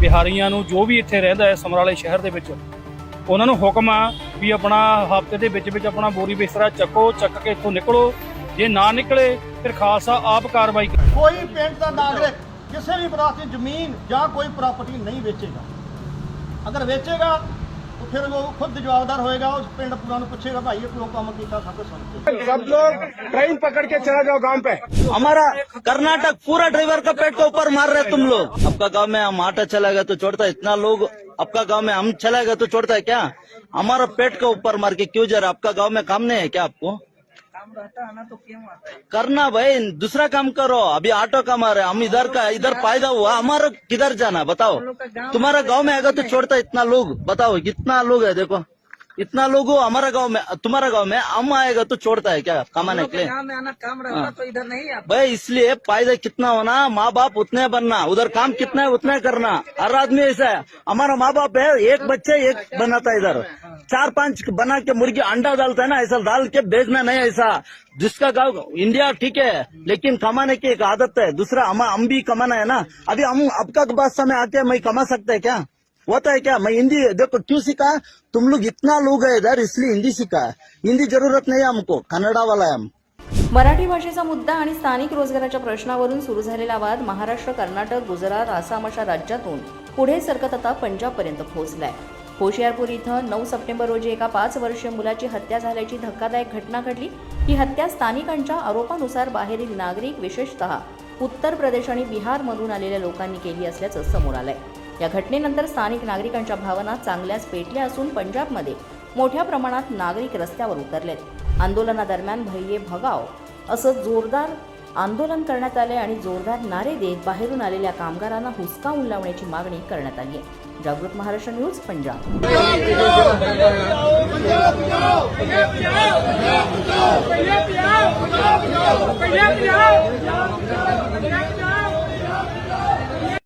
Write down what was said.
ਬਿਹਾਰੀਆਂ ਨੂੰ ਜੋ ਵੀ ਇੱਥੇ ਰਹਿੰਦਾ ਹੈ ਸਮਰਾਲੇ ਸ਼ਹਿਰ ਦੇ ਵਿੱਚ ਉਹਨਾਂ ਨੂੰ ਹੁਕਮ ਆ ਵੀ ਆਪਣਾ ਹਫ਼ਤੇ ਦੇ ਵਿੱਚ ਵਿੱਚ ਆਪਣਾ ਬੋਰੀ ਬਿਸਤਰਾ ਚੱਕੋ ਚੱਕ ਕੇ ਇੱਥੋਂ ਨਿਕਲੋ ਜੇ ਨਾ ਨਿਕਲੇ ਫਿਰ ਖਾਲਸਾ ਆਪ ਕਾਰਵਾਈ ਕਰੇ। ਕੋਈ ਪਿੰਡ ਦਾ ਨਾਗਰਿਕ ਕਿਸੇ ਵੀ ਦੀ ਜ਼ਮੀਨ ਜਾਂ ਕੋਈ ਪ੍ਰਾਪਰਟੀ ਨਹੀਂ ਵੇਚੇਗਾ ਅਗਰ ਵੇਚੇਗਾ तो फिर वो खुद जवाबदार होएगा उस पिंड पूरा पूछेगा भाई ये क्यों काम किया सब कुछ सब लोग ट्रेन पकड़ के चला जाओ गाँव पे। हमारा कर्नाटक पूरा ड्राइवर का पेट के ऊपर मार रहे तुम लोग। आपका गाँव में हम आटा चला गया तो छोड़ता इतना लोग आपका गाँव में हम चला गया तो छोड़ता है क्या? हमारा पेट के ऊपर मार के क्यों जा रहा आपका गाँव में काम नहीं है क्या आपको? करना भाई दूसरा काम करो। अभी ऑटो कमा रहे हम इधर का इधर फायदा हुआ हमारा किधर जाना बताओ। तुम्हारा गांव में आएगा तो छोड़ता इतना लोग बताओ कितना लोग है देखो। इतना लोग हमारा गाँव में तुम्हारा गाँव में हम आएगा तो छोड़ता है क्या? कमाने के लिए में आना काम रहता तो इधर नहीं आता। भाई इसलिए फ़ायदा कितना होना माँ बाप उतने बनना उधर काम कितना है उतना करना। हर आदमी ऐसा है। हमारा माँ बाप है एक बच्चे एक बनाता है इधर। चार पाँच बना के मुर्गी अंडा डालता है ना ऐसा डाल के बेचना नहीं ऐसा। जिसका गाँव इंडिया ठीक है लेकिन कमाने की एक आदत है। दूसरा हम हम भी कमाना है ना। अभी हम आपका बादशाह में आके मैं कमा सकते हैं क्या? होता है क्या? मैं हिंदी देखो क्यों सीखा? तुम लोग इतना लोग है इधर इसलिए हिंदी सीखा। हिंदी जरूरत नहीं है हमको कन्नड़ा वाला है हम। मराठी भाषेचा मुद्दा आणि स्थानिक रोजगाराच्या प्रश्नावरून सुरू झालेला वाद महाराष्ट्र कर्नाटक गुजरात आसाम अशा राज्यातून पुढे सरकत आता पंजाबपर्यंत पोहोचलाय. होशियारपूर इथं नऊ सप्टेंबर रोजी एका पाच वर्षीय मुलाची हत्या झाल्याची धक्कादायक घटना घडली. ही हत्या स्थानिकांच्या आरोपानुसार बाहेरील नागरिक विशेषतः उत्तर प्रदेश आणि बिहारमधून आलेल्या लोकांनी केली असल्याचं समोर आलंय. या घटनेनंतर स्थानिक नागरिकांच्या भावना चांगल्याच पेटल्या असून पंजाबमध्ये मोठ्या प्रमाणात नागरिक रस्त्यावर उतरलेत आंदोलनादरम्यान भैये भगाव असं जोरदार आंदोलन करण्यात आले आणि जोरदार नारे देत बाहेरून आलेल्या कामगारांना हुसकावून लावण्याची मागणी करण्यात आली आहे जागृत महाराष्ट्र न्यूज पंजाब पंजाब